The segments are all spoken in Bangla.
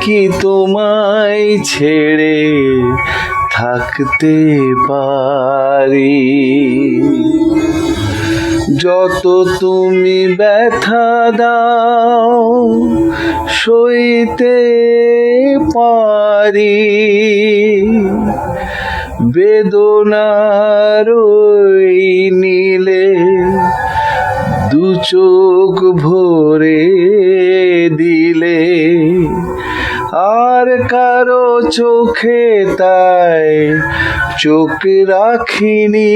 কি তোমায় ছেড়ে থাকতে পারি? যত তুমি ব্যথা দাও, সইতে পারি। বেদনার নীলে দু চোখ ভরে আর কারও চোখে তাই চোখ রাখিনি।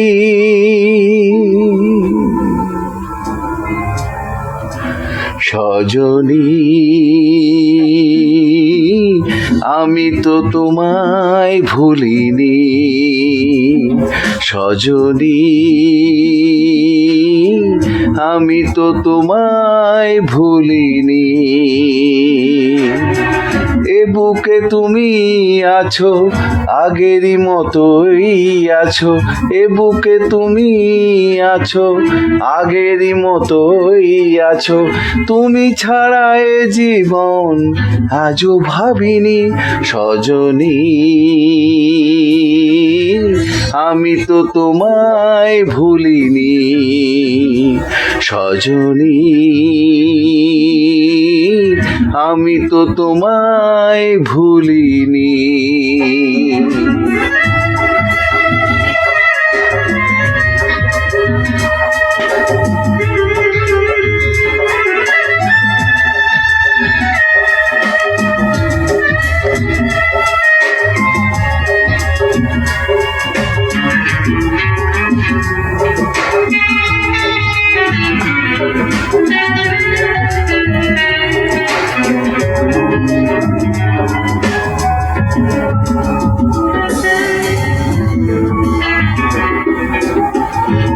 সজনী আমি তো তোমায় ভুলিনি। সজনী আমি তো তোমায় ভুলিনি। বুকে তুমি আছো, আগেরই মতোই আছো, এ বুকে তুমি আছো, আগেরই মতোই আছো। তুমি ছাড়া এ জীবন আজও ভাবিনি, সজনী। আমি তো তোমায় ভুলিনি, সজনী। আমি তো তোমায় ভুলিনি।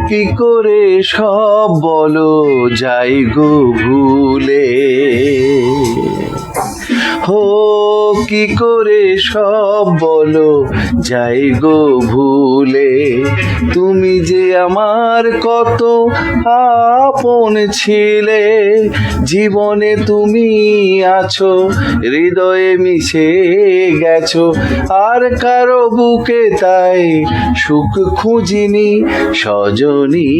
কি করে সব বলো? যাই গো ভুলে। হো কি করে সব বলো? যাই গো ভুলে, তুমি যে আমার কত আপন ছিলে, জীবনে তুমি আছো, হৃদয়ে মিশে গেছো, আর কারও বুকে তাই সুখ খুঁজিনি, সজনী।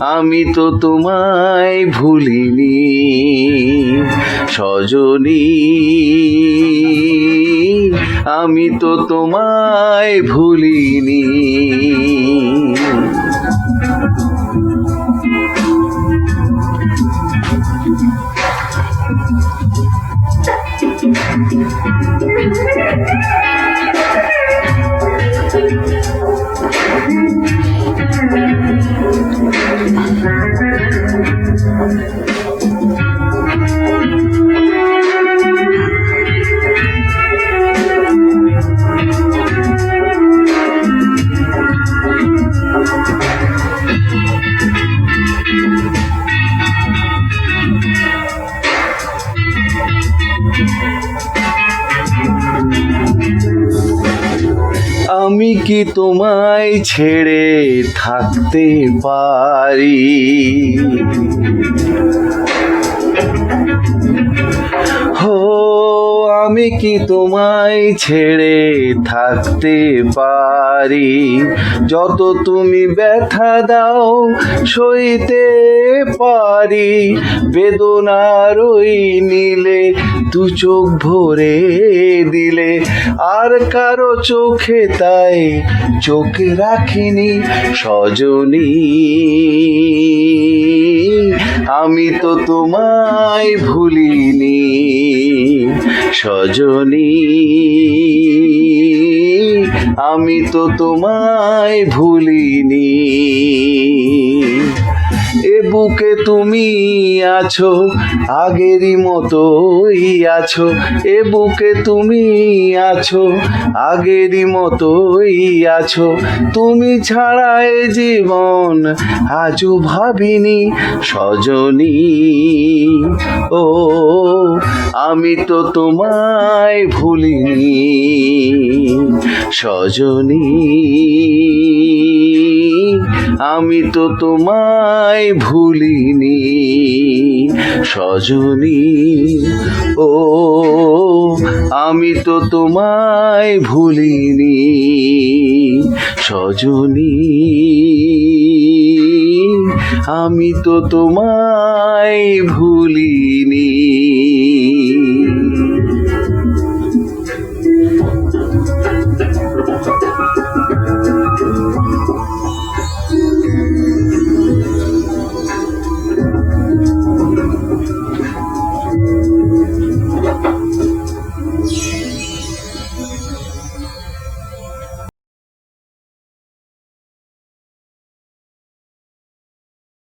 আমি তো তোমায় ভুলিনি সজনী আমি তো তোমায় ভুলিনি। আমি কি তোমায় ছেড়ে থাকতে পারি? আমি কি তোমায় ছেড়ে থাকতে পারি? যত তুমি ব্যথা দাও, সইতে পারি। বেদনার ওই নীলে দু চোখ ভরে দিলে, আর কারও চোখে তাই চোখ রাখিনি সজনী। আমি তো তোমায় ভুলিনি। সজনী। আমি তো তোমায় ভুলিনি। এ বুকে তুমি আছো, আগেরই মতোই আছো। এ বুকে তুমি আছো, আগেরই মতোই আছো। তুমি ছাড়া এ জীবন আজও ভাবিনি, সজনী। ও আমি তো তোমায় ভুলিনি, সজনী। আমি তো তোমায় ভুলিনি, সজনী। ও, আমি তো তোমায় ভুলিনি, সজনী। আমি তো তোমায় ভুলিনি।